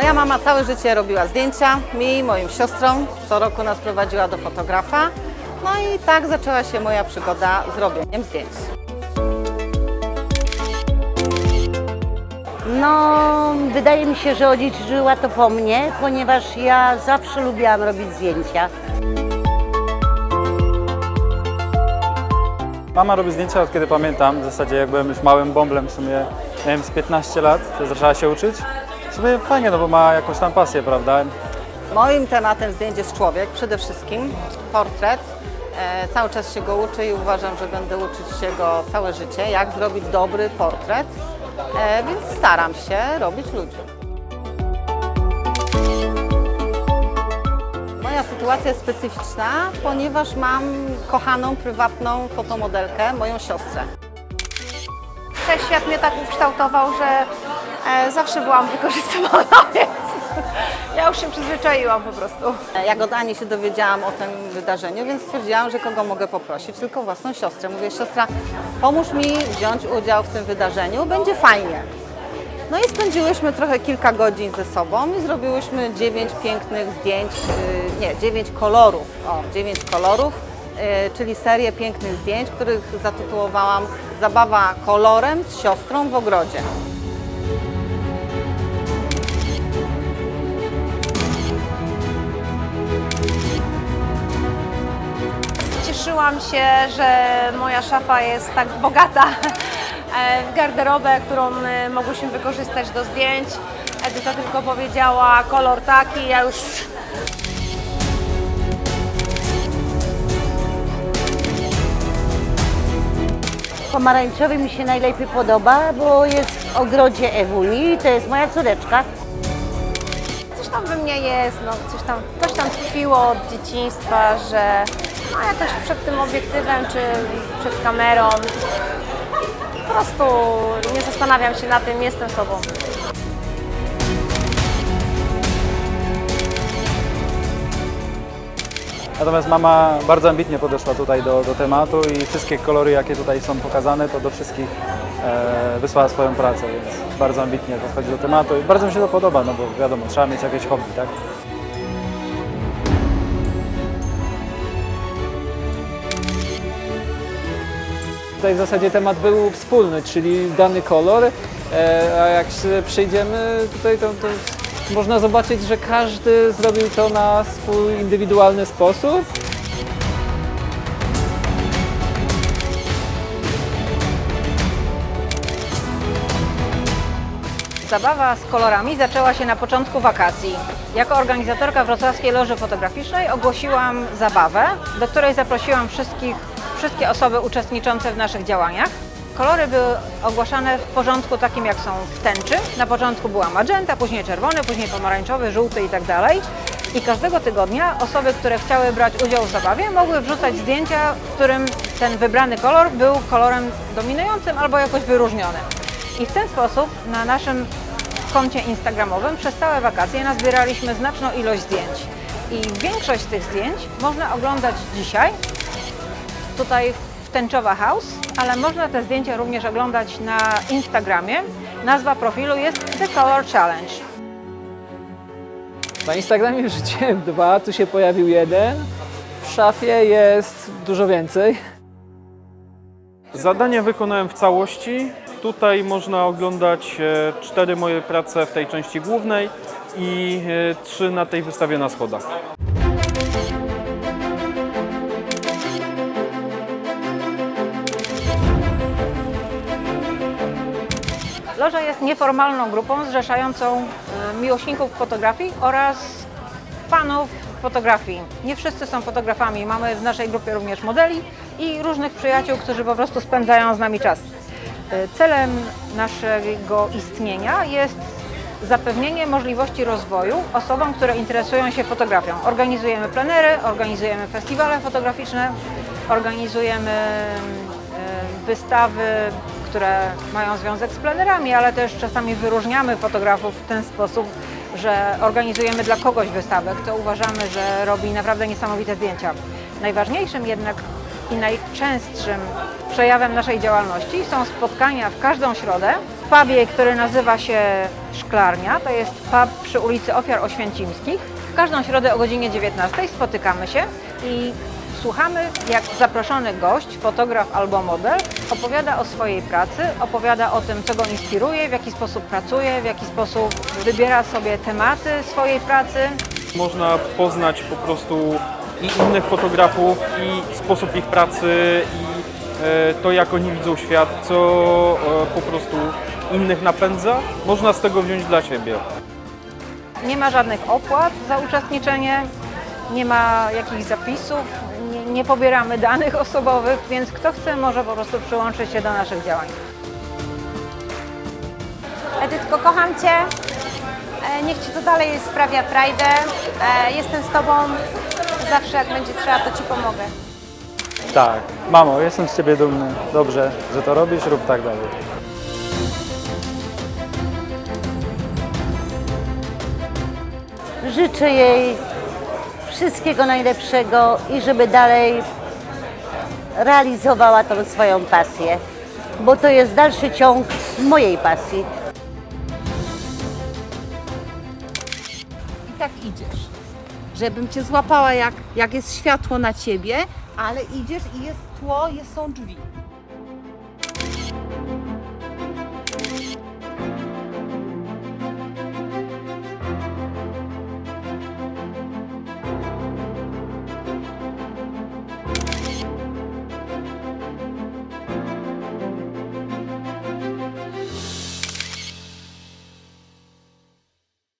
Moja mama całe życie robiła zdjęcia mi i moim siostrom. Co roku nas prowadziła do fotografa. No i tak zaczęła się moja przygoda z robieniem zdjęć. No, wydaje mi się, że odziedziczyła to po mnie, ponieważ ja zawsze lubiłam robić zdjęcia. Mama robi zdjęcia od kiedy pamiętam, w zasadzie jak byłem już małym bąblem, w sumie miałem z 15 lat, to zaczęła się uczyć. W sumie fajnie, no bo ma jakąś tam pasję, prawda? Moim tematem zdjęć jest człowiek, przede wszystkim portret. E, cały czas się go uczę i uważam, że będę uczyć się go całe życie, jak zrobić dobry portret. E, więc staram się robić ludzi. Moja sytuacja jest specyficzna, ponieważ mam kochaną, prywatną fotomodelkę, moją siostrę. Świat mnie tak ukształtował, że zawsze byłam wykorzystywana, więc ja już się przyzwyczaiłam po prostu. Jak od Ani się dowiedziałam o tym wydarzeniu, więc stwierdziłam, że kogo mogę poprosić, tylko własną siostrę. Mówię, siostra, pomóż mi wziąć udział w tym wydarzeniu, będzie fajnie. No i spędziłyśmy trochę kilka godzin ze sobą i zrobiłyśmy dziewięć pięknych zdjęć, yy, nie, dziewięć kolorów, o, dziewięć kolorów, yy, czyli serię pięknych zdjęć, których zatytułowałam Zabawa kolorem z siostrą w ogrodzie. Cieszyłam się, że moja szafa jest tak bogata e, w garderobę, którą e, mogłyśmy wykorzystać do zdjęć. Edyta tylko powiedziała kolor taki, ja już Pomarańczowy mi się najlepiej podoba, bo jest w ogrodzie Ewuni, to jest moja córeczka. coś tam we mnie jest, no, coś, tam, coś tam tkwiło od dzieciństwa, że no, jakoś przed tym obiektywem czy przed kamerą po prostu nie zastanawiam się na tym, jestem sobą. Natomiast mama bardzo ambitnie podeszła tutaj do, do tematu i wszystkie kolory, jakie tutaj są pokazane, to do wszystkich e, wysłała swoją pracę, więc bardzo ambitnie podchodzi do tematu i bardzo mi się to podoba, no bo wiadomo, trzeba mieć jakieś hobby, tak? Tutaj w zasadzie temat był wspólny, czyli dany kolor, e, a jak przyjdziemy tutaj, to, to można zobaczyć, że każdy zrobił to na swój indywidualny sposób. Zabawa z kolorami zaczęła się na początku wakacji. Jako organizatorka Wrocławskiej Loży Fotograficznej ogłosiłam zabawę, do której zaprosiłam wszystkich, wszystkie osoby uczestniczące w naszych działaniach. Kolory były ogłaszane w porządku takim, jak są w tęczy. Na początku była magenta, później czerwony, później pomarańczowy, żółty i tak dalej. I każdego tygodnia osoby, które chciały brać udział w zabawie, mogły wrzucać zdjęcia, w którym ten wybrany kolor był kolorem dominującym albo jakoś wyróżnionym. I w ten sposób na naszym koncie instagramowym przez całe wakacje nazbieraliśmy znaczną ilość zdjęć. I większość z tych zdjęć można oglądać dzisiaj, tutaj w Tęczowa House, ale można te zdjęcia również oglądać na Instagramie. Nazwa profilu jest The Color Challenge. Na Instagramie wrzuciłem dwa, tu się pojawił jeden. W szafie jest dużo więcej. Zadanie wykonałem w całości. Tutaj można oglądać e, cztery moje prace w tej części głównej i e, trzy na tej wystawie na schodach. Loża jest nieformalną grupą zrzeszającą e, miłośników fotografii oraz fanów fotografii. Nie wszyscy są fotografami. Mamy w naszej grupie również modeli i różnych przyjaciół, którzy po prostu spędzają z nami czas. E, Celem naszego istnienia jest zapewnienie możliwości rozwoju osobom, które interesują się fotografią. Organizujemy plenery, organizujemy festiwale fotograficzne, organizujemy e, wystawy, które mają związek z plenerami, ale też czasami wyróżniamy fotografów w ten sposób, że organizujemy dla kogoś wystawę, kto uważamy, że robi naprawdę niesamowite zdjęcia. Najważniejszym jednak i najczęstszym przejawem naszej działalności są spotkania w każdą środę w pubie, który nazywa się Szklarnia. To jest pub przy ulicy Ofiar Oświęcimskich. W każdą środę o godzinie 19 spotykamy się i słuchamy, jak zaproszony gość, fotograf albo model opowiada o swojej pracy, opowiada o tym, co go inspiruje, w jaki sposób pracuje, w jaki sposób wybiera sobie tematy swojej pracy. Można poznać po prostu i innych fotografów, i sposób ich pracy, i e, to, jak oni widzą świat, co e, po prostu innych napędza. Można z tego wziąć dla siebie. Nie ma żadnych opłat za uczestniczenie, nie ma jakichś zapisów, nie, pobieramy danych osobowych, więc kto chce może po prostu przyłączyć się do naszych działań. Edytko, kocham Cię. E, Niech Ci to dalej sprawia frajdę. E, Jestem z Tobą. Zawsze jak będzie trzeba, to Ci pomogę. Tak. Mamo, jestem z Ciebie dumny. Dobrze, że to robisz, rób tak dalej. Życzę jej wszystkiego najlepszego i żeby dalej realizowała tą swoją pasję, bo to jest dalszy ciąg mojej pasji. I tak idziesz. Żebym cię złapała, jak, jak jest światło na ciebie, ale idziesz i jest tło, jest, są drzwi.